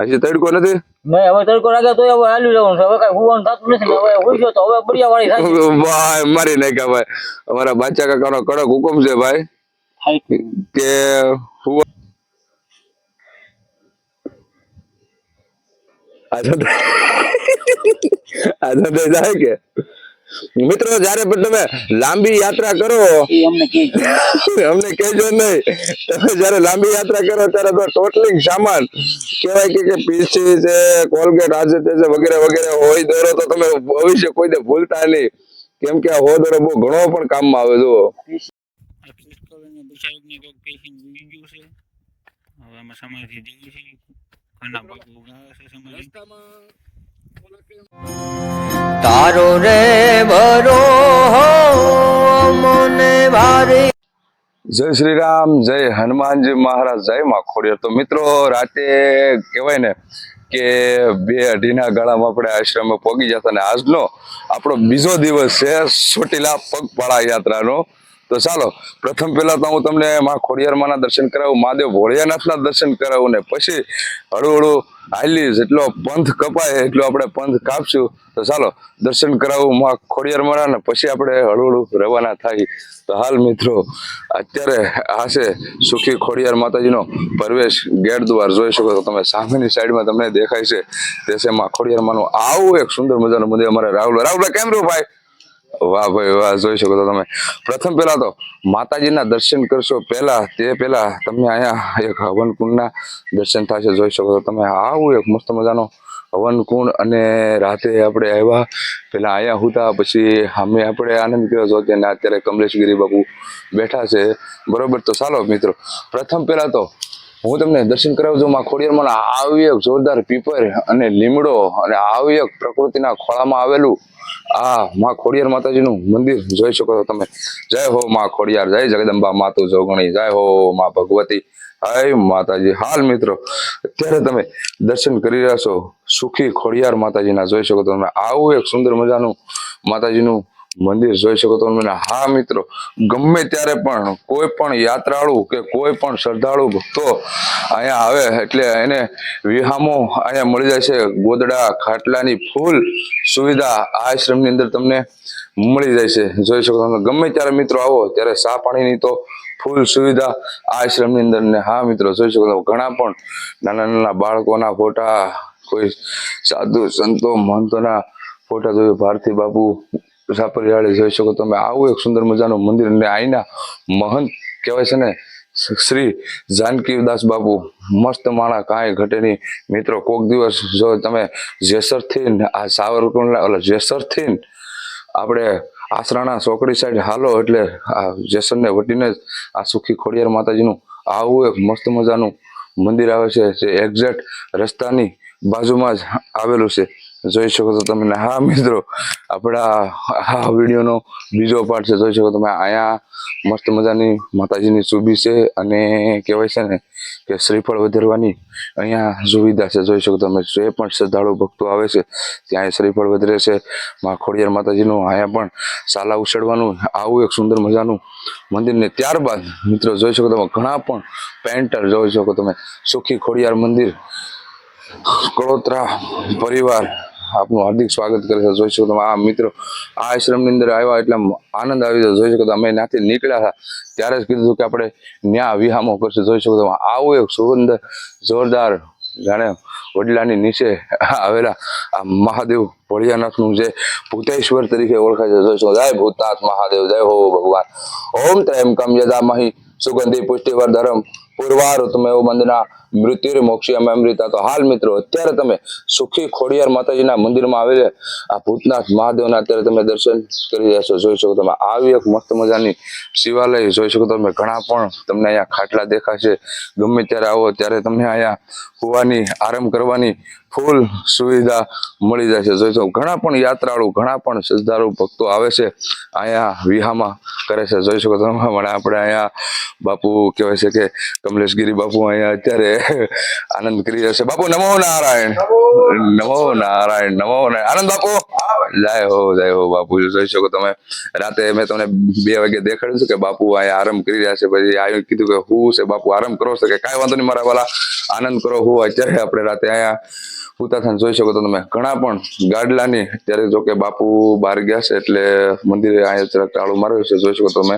હજી તડકો નથી? નહીં હવે તડકો લાગે તો હવે હાલી જવાનું છે. હવે કઈ હોવાનું થતું નથી હવે ગયો તો હવે બળિયા વાળી થાય ભાઈ મારી નાખ્યા ભાઈ. અમારા બાચા કાકાનો કડક હુકમ છે ભાઈ. કે હુવા આ તો આ તો જાય કે? મિત્રો જયારે પણ તમે લાંબી યાત્રા કરો અમને કહેજો નહીં. તમે જયારે લાંબી યાત્રા કરો ત્યારે તો ટોટલિંગ સામાન કહેવાય કે કે પીસી છે કોલગેટ આજે તે છે વગેરે વગેરે હોય દોરો તો તમે ભવિષ્ય કોઈ દે ભૂલતા નહીં. કેમ કે આ હો દોરો બહુ ઘણો પણ કામમાં આવે જુઓ. હવે આમાં સમાધિ દેવી છે ઘણા ભાગો ઉગાવે છે સમાધિ તારો રે ભરો જય શ્રી રામ જય હનુમાનજી મહારાજ, જય માં ખોડ્યો તો મિત્રો, રાતે કહેવાય ને કે બે અઢીના ગાળામાં આપણે આશ્રમે પહોંચી જતા ને આજનો આપણો બીજો દિવસ છે ચોટીલા પગપાળા યાત્રાનો. તો ચાલો, પ્રથમ પહેલા તો હું તમને માં ખોડિયારમાંના દર્શન કરાવું, મહાદેવ ભોળિયાનાથના દર્શન કરાવું ને પછી હળુહળું હળું હાલી જેટલો પંથ કપાય એટલો આપણે પંથ કાપશું. તો ચાલો, દર્શન કરાવું માં ખોડિયારમાંના ને પછી આપણે હળું હળું રવાના થાય. તો હાલ મિત્રો, અત્યારે આ સુખી ખોડિયાર માતાજીનો પ્રવેશ ગેટ દ્વાર. જોઈ શકો તો તમે, સામેની સાઈડમાં તમને દેખાય છે. તે છે માં ખોડિયારમાંનું આવું એક સુંદર મજાનું મંદિર અમારે રાહુલ રાહુલ કેમ રહ્યું ભાઈ? વાહ ભાઈ, વાહ, જોઈ શકો છો તમે. પ્રથમ પહેલા તો માતાજીના દર્શન કરશો. પહેલા, તે પહેલા તમને અહીંયા એક હવન કુંડના દર્શન થશે, જોઈ શકો છો તમે. આવું એક મસ્ત મજાનો હવન કુંડ અને રાતે આપણે આવ્યા. પેલા અહીંયા હતા, પછી અમે આપણે આનંદ કર્યો હતો તેને અત્યારે કમલેશગીરી બાપુ બેઠા છે. બરોબર, તો ચાલો મિત્રો. પ્રથમ પહેલા તો હું તમને દર્શન કરાવું છું. માં ખોડિયારમાં આવી એક જોરદાર પીપર અને લીમડો અને આવી એક પ્રકૃતિના ખોળામાં આવેલું આ માં ખોડિયાર માતાજીનું મંદિર જોઈ શકો છો તમે. જય હો માં ખોડિયાર, જય જગદંબા માતુ જોગણી, જય હો માં ભગવતી. હાય માતાજી, હાલ મિત્રો, અત્યારે તમે દર્શન કરી રહ્યા છો સુખી ખોડિયાર માતાજીના. જોઈ શકો તમે, આવું એક સુંદર મજાનું માતાજીનું મંદિર જોઈ શકો તો મને હા મિત્રો, ગમે ત્યારે પણ કોઈ પણ યાત્રાળુ કે કોઈ પણ શ્રદ્ધાળુ ભક્તો અહીંયા આવે એટલે એને વિહામો અહીંયા મળી જાય છે. ગોદડા, ખાટલાની ફૂલ સુવિધા આશ્રમની અંદર તમને મળી જાય છે. જોઈ શકો તમે, ગમે ત્યારે મિત્રો આવો ત્યારે સા પાણીની તો ફૂલ સુવિધા આશ્રમની અંદર ને હા મિત્રો, જોઈ શકો છો ઘણા પણ નાના નાના બાળકોના ફોટા, કોઈ સાધુ સંતો, મહંતોના ફોટા જોયું ભારતી બાપુ સાપરિયાળે જોઈ શકો તમે. આવું એક સુંદર મજાનું મંદિર અને અહીંના મહંત કહેવાય છે ને, શ્રી જાનકીદાસ બાપુ મસ્ત માણા કાંઈ ઘટે નહીં. મિત્રો, કોક દિવસ જો તમે જેસરથી આ સાવરકુંડલા એટલે જેસરથી આપણે આસરાણા ચોકડી સાઈડ હાલો એટલે આ જેસરને વટીને જ આ સુખી ખોડિયાર માતાજીનું આવું એક મસ્ત મજાનું મંદિર આવે છે, જે એક્ઝેક્ટ રસ્તાની બાજુમાં જ આવેલું છે. જોઈ શકો છો તમે હા, મિત્રો, આપણા આ વિડીયોનો બીજો પાર્ટ છે. જોઈ શકો તમે અહીંયા મસ્ત મજાની માતાજીની સુબી છે અને કહેવાય છે ને કે શ્રીફળ વધારવાની અહીંયા સુવિધા છે. જોઈ શકો તમે જે પણ શ્રદ્ધાળુ ભક્તો આવે છે ત્યાં શ્રીફળ વધરે છે. મા ખોડિયાર માતાજીનું અહીંયા પણ સાલા ઉછળવાનું, આવું એક સુંદર મજાનું મંદિર ને ત્યારબાદ, મિત્રો, જોઈ શકો તમે ઘણા પણ પેન્ટર, જોઈ શકો તમે, સુખી ખોડિયાર મંદિર, કળોતરા પરિવાર આપનું હાર્દિક સ્વાગત કરે છે. જોઈ શકો તમે આ મિત્રો આ આશ્રમની અંદર આવ્યા એટલે આનંદ આવી જાય જોઈ શકો તમે અમે ત્યાંથી નીકળ્યા હતા. ત્યારે જ કીધું કે આપણે ન્યા વિહામો કરશે. જોઈ શકો તમે આવું એક સુંદર જોરદાર જાણે વડલાની નીચે આવેલા આ મહાદેવ ભોળિયાનાથનું જે ભૂતેશ્વર તરીકે ઓળખાય છે. જોઈ શકો જય ભૂતનાથ મહાદેવ, જય હો ભગવાન. ઓમ ત્રયંકમ યદામહી સુગંધી પુષ્ટિવર્ધરમ. પૂર્વાર તમે વંદના મૃત્યુ અમે અમૃતા. તો હાલ મિત્રો, અત્યારે તમે સુખી ખોડિયાર માતાજીના મંદિરમાં આવેલા આ ભૂતનાથ મહાદેવના અત્યારે તમે દર્શન કરી રહ્યા છો. જોઈ શકો તમે, આવી એક મસ્ત મજાની શિવાલય જોઈ શકો તમે. ઘણા પણ તમને અહીંયા ખાટલા દેખાશે. ગમે ત્યારે આવો ત્યારે તમને અહીંયા હોવાની, આરામ કરવાની ફૂલ સુવિધા મળી જાય છે જોઈ શકો, ઘણા પણ યાત્રાળુ, ઘણા પણ શ્રદ્ધાળુ ભક્તો આવે છે અહીંયા વિહામાં કરે છે. જોઈ શકો તમે આપણે અહીંયા બાપુ કહેવાય છે કે કમલેશગીરી બાપુ અહીંયા અત્યારે આનંદ કરી રહ્યા છે. બાપુ, નમો નારાયણ. નમો નારાયણ નમો નારાયણ. આનંદ બાપુ? જય હો જય હો બાપુ જોઈ શકો તમે. રાતે મેં તમને બે વાગે દેખાડ્યું હતું કે બાપુ અહીંયા આરામ કરી રહ્યા છે. પછી આવ્યું કીધું કે હું છે બાપુ, આરામ કરો છો કે કાંઈ વાંધો નહીં મારા વાલા. આનંદ કરો, હું અત્યારે આપણે રાતે અહીંયા ઉતા થઈને જોઈ શકો તમે. ઘણા પણ ગાડલાની, અત્યારે જો કે બાપુ બહાર ગયા છે એટલે મંદિરે અહીંયા તાળું માર્યું છે, જોઈ શકો તમે.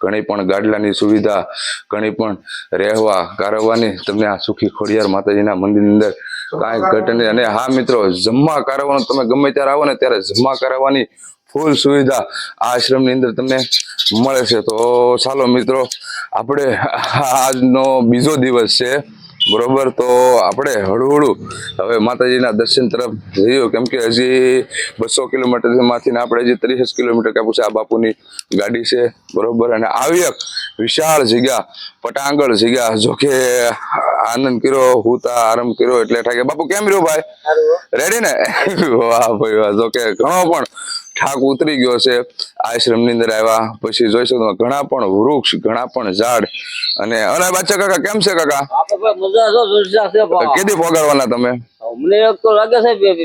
ઘણી પણ ગાડલાની સુવિધા, ઘણી પણ રહેવા કારવવાની. તમને આ સુખી ખોડિયાર માતાજીના મંદિરની અંદર કાંઈ ઘટને અને હા મિત્રો, જમવા કારવવાનું તમે ગમે ત્યારે આવો ને ત્યારે જમવા કરાવવાની ફૂલ સુવિધા આશ્રમની અંદર તમને મળે છે. તો ચાલો મિત્રો, આપણે આજનો બીજો દિવસ છે. બરોબર? તો આપણે હળવું હવે માતાજીના દર્શન તરફ જઈએ. કેમ કે હજી બસો કિલોમીટરમાંથી આપણે હજી ત્રીસ કિલોમીટર કાપું છે આ બાપુની ગાડી છે. બરોબર? અને આવી એક વિશાળ જગ્યા પટાંગળ જગ્યા જો કે આનંદ કર્યો હુતા આરામ કર્યો એટલે થાય બાપુ કેમ રહ્યો ભાઈ? રેડી ને? વાહ ભાઈ વાહ. જો કે ઘણો પણ ઠાક ઉતરી ગયો છે. આશ્રમની અંદર આવ્યા પછી જોઈ શકો ઘણા પણ વૃક્ષ ઘણા પણ ઝાડ. અને અરે બાચા કાકા કેમ છે કાકા. કેદી ફોગાડવાના તમે? મને એક તો લાગે છે બે-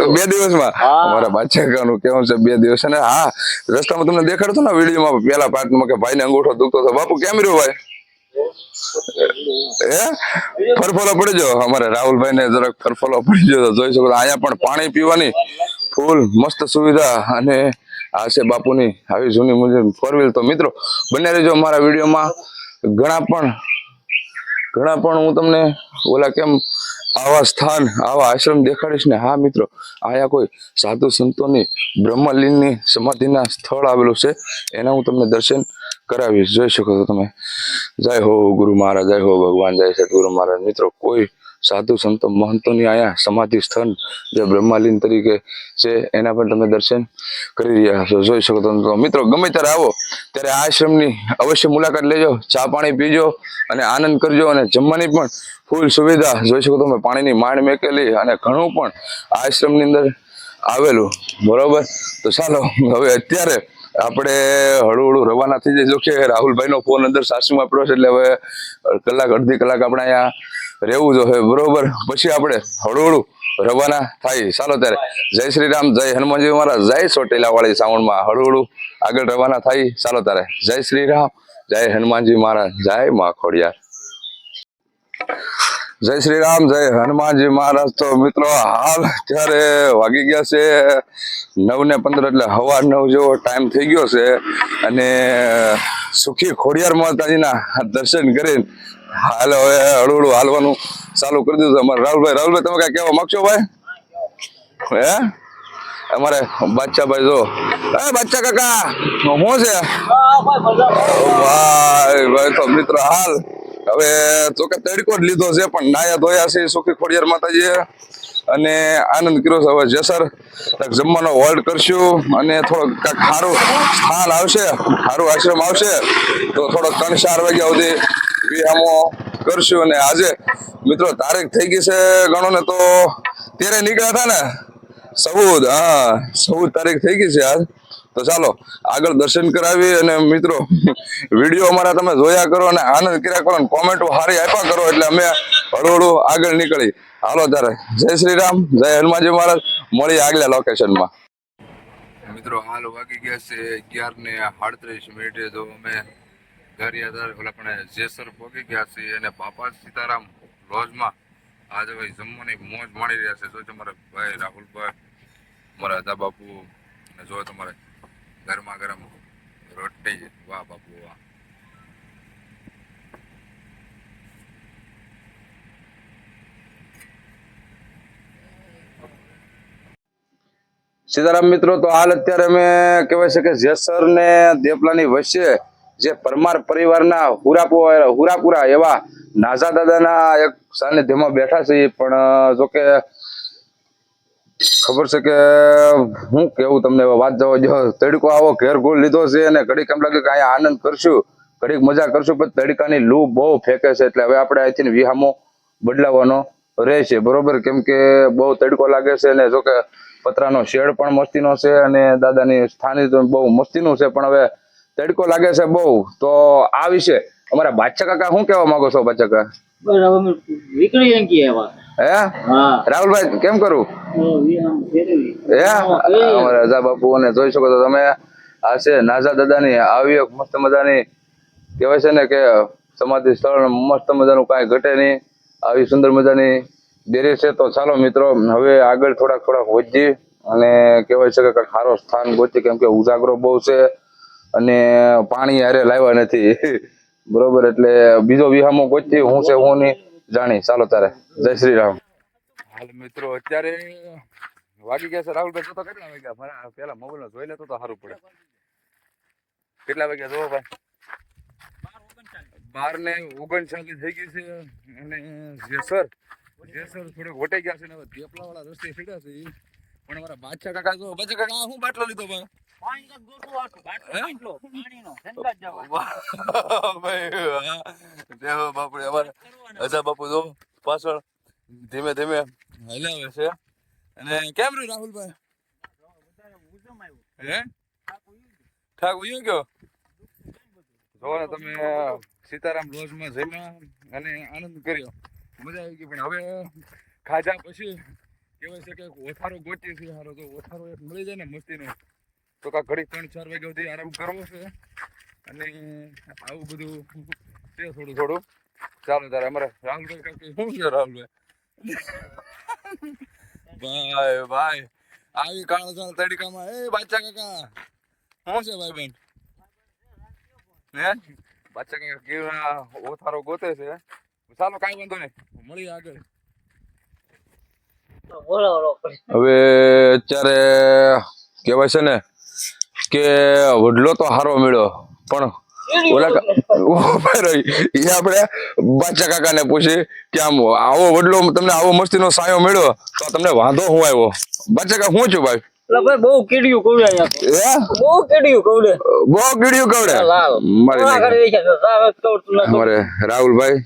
પૂગી દિવસમાં? અમારા કેવું છે દિવસ? અને હા રસ્તામાં તમને દેખાડતો ને વિડીયોમાં પેલા પાર્ટમાં કે ભાઈને અંગૂઠો દુખતો હતો. બાપુ કેમ રહ્યો ભાઈ? ફરફોલો પડી જાઓ અમારે રાહુલભાઈ ને જરાક ફરફોલો પડી ગયો જોઈ શકો અહીંયા પણ પાણી પીવાની ફૂલ મસ્ત સુવિધા અને આ છે બાપુની આવી જૂની મુજબ ફોર વ્હીલ તો મિત્રો, બને રહેજો અમારા વિડીયોમાં. ઘણા પણ ઘણા પણ હું તમને ઓલા કેમ આવા સ્થાન, આવા આશ્રમ દેખાડીશ ને, હા મિત્રો અહીંયા કોઈ સાધુ સંતોની બ્રહ્મલીનની સમાધિના સ્થળ આવેલું છે, એના હું તમને દર્શન કરાવીશ જોઈ શકો છો તમે જય હો ગુરુ મહારાજ, જય હો ભગવાન, જય સદગુરુ મહારાજ. મિત્રો, કોઈ સાધુ, સંતો, મહંતોની અહીંયા સમાધિ સ્થળ જે બ્રહ્માલીન તરીકે છે, એના પણ તમે દર્શન કરી રહ્યા છો જોઈ શકો તમે મિત્રો, ગમે ત્યારે આવો, ત્યારે આશ્રમની અવશ્ય મુલાકાત લેજો, ચા પાણી પીજો અને આનંદ કરજો અને જમવાની પણ ફૂલ સુવિધા. જોઈ શકો તમે પાણીની માંડ મેકેલી અને ઘણું પણ આશ્રમની અંદર આવેલું. બરોબર? તો ચાલો, હવે અત્યારે આપણે હળવું રવાના થઈ જાય જો કે રાહુલભાઈનો ફોન અંદર સાસુમાં પડ્યો છે એટલે હવે કલાક, અડધી કલાક આપણે અહીંયા રહેવું જોઈએ બરોબર? પછી આપણે હળવું રવાના થાય. ચાલો ત્યારે. જય શ્રી રામ, જય હનુમાનજી મહારાજ, જય ચોટીલા વાળી સાવણમાં હળવું આગળ રવાના થાય. ચાલો ત્યારે. જય શ્રી રામ, જય હનુમાનજી મહારાજ, જય મા ખોડિયાર. જય શ્રી રામ, જય હનુમાનજી મહારાજ. તો મિત્રો, હાલ અત્યારે વાગી ગયા છે નવ ને પંદર, એટલે હવા નવ જેવો ટાઈમ થઈ ગયો છે. અને સુખી ખોડિયાર માતાજીના દર્શન કરીને હાલ હવે હળવું હાલવાનું ચાલુ કરી દીધું અમારે. રાહુલભાઈ રાહુલભાઈ, તમે કઈ કહેવા માંગશો ભાઈ? હે? અમારે બાદશાહભાઈ જો. એ બાદશાહ કાકા શું છે? ભાઈ ભાઈ, તો મિત્ર, હાલ હવે તો કે તડકો જ લીધો છે, પણ નાયા ધોયા છે સુખી ખોડિયાર માતાજીએ. અને આનંદ કર્યો છે હવે જેસર. જમવાનો હોલ્ડ કરશું અને થોડોક કાંઈક સારું સ્થાન આવશે સારું આશ્રમ આવશે, તો થોડોક ત્રણ ચાર વાગ્યા સુધી વિહામો કરશું અને આજે મિત્રો તારીખ થઈ ગઈ છે ગણો ને તો ત્યારે નીકળ્યા હતા ને? ચૌદ, હા, ચૌદ તારીખ થઈ ગઈ છે આજ. તો ચાલો, આગળ દર્શન કરાવી અને મિત્રો, વીડિયો અમારા તમે જોયા કરો અને આનંદ કર્યા કરો અને કોમેન્ટો સારી આપ્યા કરો એટલે અમે હળવું હળવું આગળ નીકળી. હાલો ત્યારે, જય શ્રી રામ, જય હનુમાનજી મહારાજ મળી આગલા લોકેશનમાં મિત્રો, હાલ વાગી ગયા છે અગિયાર ને સાડત્રીસ મિનિટે. જો અમે ગારિયાદાર ઓલા જેસર પહોંચી ગયા છીએ અને બાપા સીતારામ લોજમાં આજે ભાઈ જમવાની મોજ માણી રહ્યા છે. જો તમારા ભાઈ રાહુલભાઈ અમારા દાદા બાપુ અને જો તમારે ગરમા ગરમ રોટી વાહ બાપુ, વાહ. સીતારામ મિત્રો, તો હાલ અત્યારે અમે કહેવાય છે કે જેસર ને દેપલાની વચ્ચે જે પરમાર પરિવારના હુરાપુરા હુરાપુરા એવા નાઝા દાદાના એક સાનિધ્યમાં બેઠા છે પણ જોકે ખબર છે કે હું કેવું તમને વાત જવા જો તડકો આવો, ઘેર ગોળ લીધો છે અને ઘડીક એમ લાગે કે અહીંયા આનંદ કરશું. ઘડીક મજા કરશું, પણ તડકાની લૂ બહુ ફેંકે છે. એટલે હવે આપણે અહીંથી વિહામો બદલાવવાનો રહેશે. બરોબર? કેમ કે બહુ તડકો લાગે છે અને જો કે પતરાનો શેડ પણ મસ્તીનો છે અને દાદાની સ્થાનિક બહુ મસ્તીનું છે, પણ હવે તડકો લાગે છે બહુ. તો આ વિશે અમારા બાદશાહ કાકા શું કહેવા માંગો છો બાદશાહ કાકા? બરાબર નીકળી એવા હે? રાહુલભાઈ કેમ કરું? હે? રાજા બાપુ અને જોઈ શકો તો તમે આ છે નાઝા દાદાની આવી એક મસ્ત મજાની કહેવાય છે ને કે સમાધિ સ્થળ મસ્ત મજાનું કાંઈ ઘટે નહીં. આવી સુંદર મજાની ડેરી છે. તો ચાલો મિત્રો હવે આગળ થોડાક થોડાક વધીએ. અને કહેવાય છે કે સારો સ્થાન ગોતી કેમ કે ઉજાગરો બહુ છે અને પાણી હારે લાવ્યા નથી. બરોબર એટલે બીજો વિહામો ગોતી હું છે હું નહીં. જાણી, ચાલો તારે જય શ્રી રામ. હાલ મિત્રો, અત્યારે વાગી ગયા છે, રાહુલભાઈ તો કેટલા વાગ્યા? મારા પેલા મોબાઈલ જોઈ લેતો તો સારું પડે. કેટલા વાગ્યા જોવો ભાઈ? બાર ને ઓગણચાલીસ થઈ ગઈ છે, અને જેસર જેસર થોડે વટાઈ ગયા છે ને દેપલા વાળા રસ્તે સીધા છે. પણ મારા બાદશાહ કાકા જો બાદશાહ કાકા હું બાટલો લીધો ભાઈ? બાપુ પાછળ ધીમે ધીમે હલાવે છે અને કેમ રહ્યું રાહુલભાઈ ઠાક ઉયો ગયો જો તમે સીતારામ લોજમાં જમ્યા અને આનંદ કર્યો મજા આવી ગઈ પણ હવે ખાધા પછી કહેવાય છે કે ઓથારો ગોચી છે સારો તો ઓથારો એક મળી જાય ને મસ્તીનો તો કા ઘડી ત્રણ ચાર વાગ્યા સુધી આરામ કરવો છે. અને આવું બધું છે થોડું થોડું. ચાલો તારે અમારે રાહુલભાઈ કાકી શું છે રાહુલભાઈ? ભાઈ ભાઈ આવી કાળા ચાલ તડકામાં. એ બાચા કાકા શું છે ભાઈ બેન? હે? બાચા કાકા કેવા ઓથારો ગોતે છે. ચાલો કાંઈ વાંધો નહીં. મળીએ આગળ. હવે અત્યારે કહેવાય છે ને કે વડલો તો હારો મળ્યો પણ ઓલા ઊભા આપણે બાચા કાકાને પૂછી કે આમ આવો વડલો તમને આવો મસ્તીનો સાયો મળ્યો તો તમને વાંધો હું આવ્યો? બાચા કાકા શું છું ભાઈ? બહુ કીડિયું કવડે. હે? બહુ કીડિયું કવડે. બહુ કીડ્યું. મારી રાહુલભાઈ.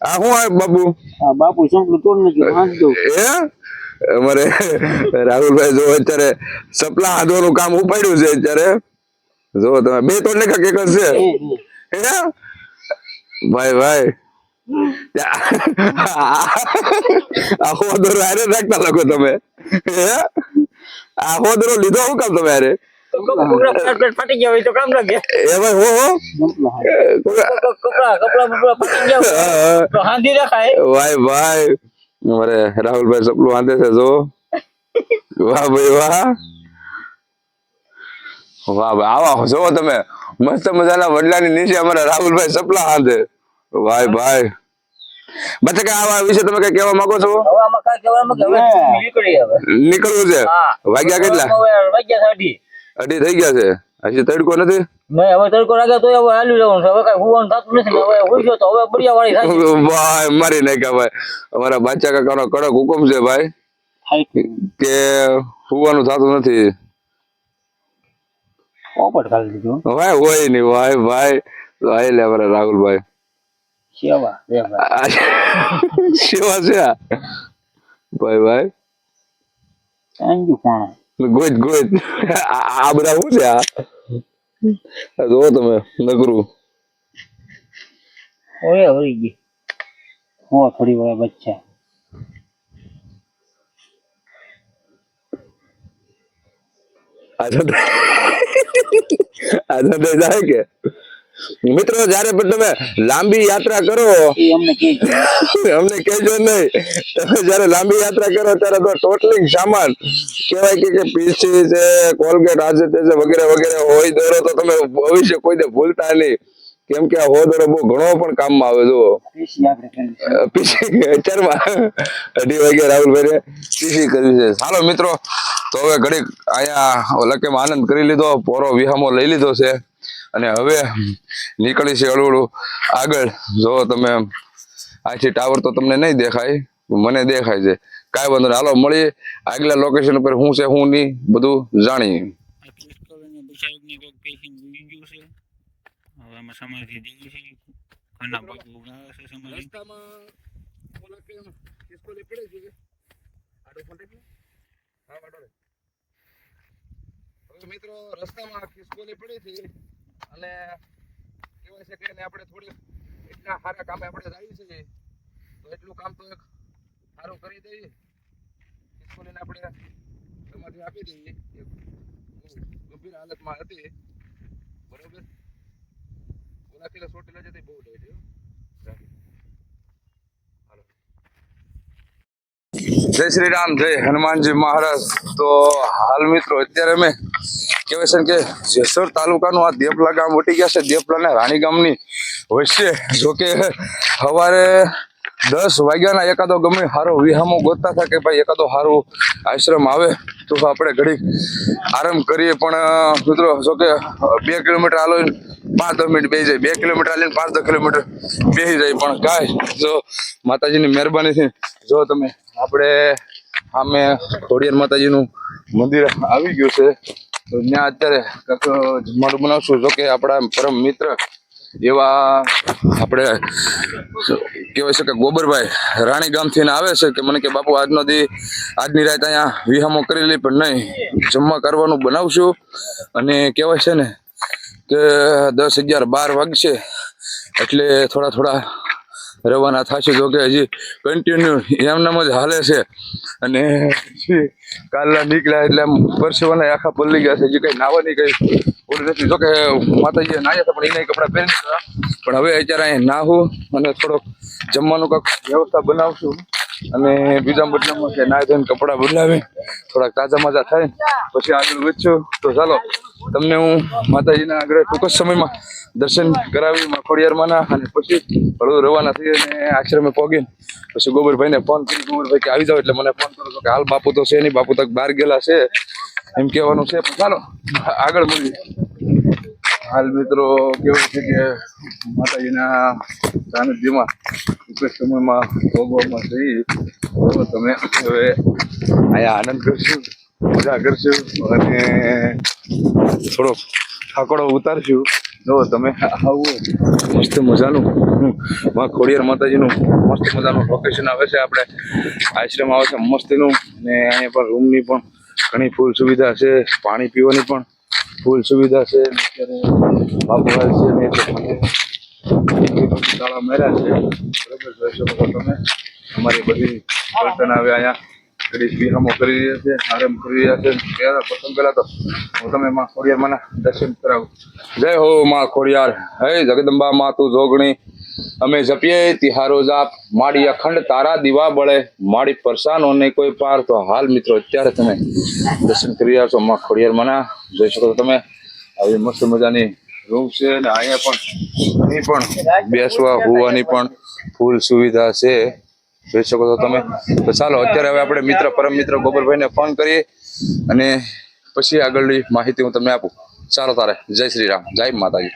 આ શું આવ્યું બાબુ? બાપુ સંપલું તોડ નાખ્યું હે? અમારે રાહુલભાઈ જો અત્યારે સપલા હાંધવાનું કામ ઉપાડ્યું છે અત્યારે જો તમે બે તો ને કેક કરશે ભાઈ ભાઈ આખો દોરો આરે રાખતા લાગો તમે આખો દોરો લીધો શું કામ તમે રખાય ભાઈ ભાઈ અમારે રાહુલભાઈ સપલું વાંધે છે જો વાહ ભાઈ વાહ. વાહ ભાઈ આવા જો તમે. મસ્ત મજાના વડલાની નીચે અમારા રાહુલભાઈ સપલા હાંધે. ભાઈ ભાઈ. બચ્ચા કે આવા વિશે તમે કઈ કહેવા માંગો છો? નીકળવું છે? વાગ્યા કેટલા? વાગ્યા અઢી થઈ ગયા છે. હજી તડકો નથી? નહીં હવે તડકો લાગે તો હવે હાલી જવાનું હવે કઈ હુવાનું થતું નથી. હવે હુઈ ગયો તો હવે બળિયા વાળી થાય ભાઈ મારી નાખ્યા ભાઈ. અમારા બાચા કાકાનો કડક હુકમ છે ભાઈ કે હુવાનું થતું નથી. પોપટ ખાલી દીધું? ભાઈ હોય નહીં ભાઈ ભાઈ. ભાઈ લે અમારા રાહુલભાઈ. સેવા છે ભાઈ ભાઈ. થેન્ક યુ પણ ગોજ આ આ બધા શું છે આ? જુઓ તમે નકરું ઓય વળી ગઈ હો થોડી વાર બચ્ચા આ તો આ જાય કે મિત્રો જયારે પણ તમે લાંબી યાત્રા કરો અમને કહેજો. નહીં. તમે જયારે લાંબી યાત્રા કરો ત્યારે તો ટોટલી સામાન કહેવાય કે પીસી છે કોલગેટ આજે તે છે વગેરે વગેરે હોય દોરો તો તમે ભવિષ્ય કોઈ ભૂલતા નહીં. કેમ કે આ હો દોરો બહુ ઘણો પણ કામમાં આવે જુઓ. પીસી અત્યારમાં અઢી વાગે રાહુલભાઈ પીસી કર્યું છે. ચાલો મિત્રો તો હવે ઘડીક અહીંયા ઓલા કેમ આનંદ કરી લીધો પોરો વિહામો લઈ લીધો છે. અને હવે નીકળી છે હળવું આગળ જો તમે આથી ટાવર તો તમને નહીં દેખાય મને દેખાય છે. કાંઈ વાંધો નહીં. હાલો, મળીએ. આગલા લોકેશન ઉપર શું છે શું નહીં, બધું જાણીએ. હા મિત્રો રસ્તામાં ખિસકોલી પડી હતી અને કહેવાય છે કે આપણે થોડી એટલા સારા કામે આપણે જઈએ છીએ. તો એટલું કામ તો એક સારું કરી દઈએ. ખિસકોલીને આપણે સમાધિ આપી દઈએ. એ ગંભીર હાલતમાં હતી. બરોબર? ઓલા કિલો ચોટીલા જતી બહુ હાલો. જય શ્રી રામ, જય હનુમાનજી મહારાજ. તો હાલ મિત્રો, અત્યારે અમે કહેવાય છે કે જેસર તાલુકાનું આ દેપલા ગામ વટી ગયા છે. દેપલા ને રાણી ગામની વચ્ચે જોકે સવારે દસ વાગ્યાના એકાદો ગમે સારો વિહામો ગોતતા હતા કે ભાઈ એકાદો સારું આશ્રમ આવે તો આપણે ઘડી આરામ કરીએ. પણ મિત્રો જોકે બે કિલોમીટર હાલો પાંચ દસ મિનિટ બેસી જાય. બે કિલોમીટર હાલીને પાંચ દસ કિલોમીટર બેસી જાય. પણ કાંઈ જો માતાજીની મહેરબાનીથી જો તમે, આપણે સામે ખોડિયાર માતાજીનું મંદિર આવી ગયું છે. તો ત્યાં અત્યારે જમવાનું બનાવશું. જો કે આપણા પરમ મિત્ર એવા આપણે કહેવાય છે કે ગોબરભાઈ રાણી ગામથી આવે છે કે મને કે, બાપુ, આજનો દી, આજની રાત અહીંયા વિહામો કરી લે, પણ નહીં, જમવા કરવાનું બનાવશું. અને કહેવાય છે ને કે દસ અગિયાર બાર વાગશે એટલે થોડા થોડા રવાના થશે જોકે હજી કન્ટિન્યુ એમનામ જ હાલે છે. અને કાલના નીકળ્યા એટલે પરસેવાના આખા પલ્લી ગયા છે. હજી કંઈ નાવાની કઈ ઓલું નથી. જોકે માતાજીએ નાહ્યા હતા, પણ એના કપડાં પહેરી દીધા પણ હવે અત્યારે અહીં નાહું અને થોડોક જમવાનું કંઈક વ્યવસ્થા બનાવશું. અને બીજા બદલામાં કે નાહી ધોઈને કપડાં બદલાવી. થોડાક તાજા માજા થાય. પછી આગળ વેચશું તો ચાલો. તમને હું માતાજીના આગળ ટૂંક જ સમયમાં દર્શન કરાવી ખોડિયારમાંના અને પછી હળવું રવાના થઈ અને આશ્રમે પહોંચીને પછી ગોબરભાઈને ફોન કરી, ગોબરભાઈ કે આવી જાવ એટલે મને ફોન કરો. કે હાલ બાપુ તો છે નહીં, બાપુ તક બહાર ગયેલા છે. એમ કહેવાનું છે. પણ ચાલો, આગળ મળીએ. હાલ મિત્રો, કેવું છે કે માતાજીના સાનિધ્યમાં ટૂંક સમયમાં ભોગવામાં જઈ તમે હવે અહીંયા આનંદ કરશું. મજા કરશું અને થોડોક ઠાકોડો ઉતારશું. જો તમે આવું. મસ્ત મજાનું. માં ખોડિયાર માતાજીનું મસ્ત મજાનું લોકેશન આવે છે આપણે. આશ્રમ આવે છે મસ્તીનું. ને અહીંયા પણ રૂમની પણ ઘણી ફૂલ સુવિધા છે. પાણી પીવાની પણ ફૂલ સુવિધા છે. બાપુભાઈ છે ને તાળા માર્યા છે. બરોબર જોઈ શકો તમે. અમારી બધી વર્તન આવે અહીંયા. ઘડી વિરામો કરી છે આરામ કરી રહ્યા છે. પહેલા, પ્રથમ પહેલા તો હું તમે માં ખોડિયાર માના દર્શન કરાવું. જય હો માં ખોડિયાર. હે જગદંબા માં જોગણી. અમે જપીએ, તિહારો જાપ. માડી અખંડ તારા દીવા બળે. માડી પરસાનો ને કોઈ પાર. તો હાલ મિત્રો, અત્યારે તમે દર્શન કરી રહ્યા છો માં ખોડિયાર માના. જોઈ શકો છો તમે. આવી મસ્ત મજાની રૂમ છે અને અહીંયા પણ અહીં પણ બેસવા, હોવાની પણ ફૂલ સુવિધા છે. જોઈ શકો છો તમે. તો ચાલો, અત્યારે હવે આપણે મિત્ર, પરમ મિત્ર ગોબરભાઈને ફોન કરીએ અને પછી આગળની માહિતી હું તમને આપું. ચાલો તારે, જય શ્રી રામ. જય માતાજી.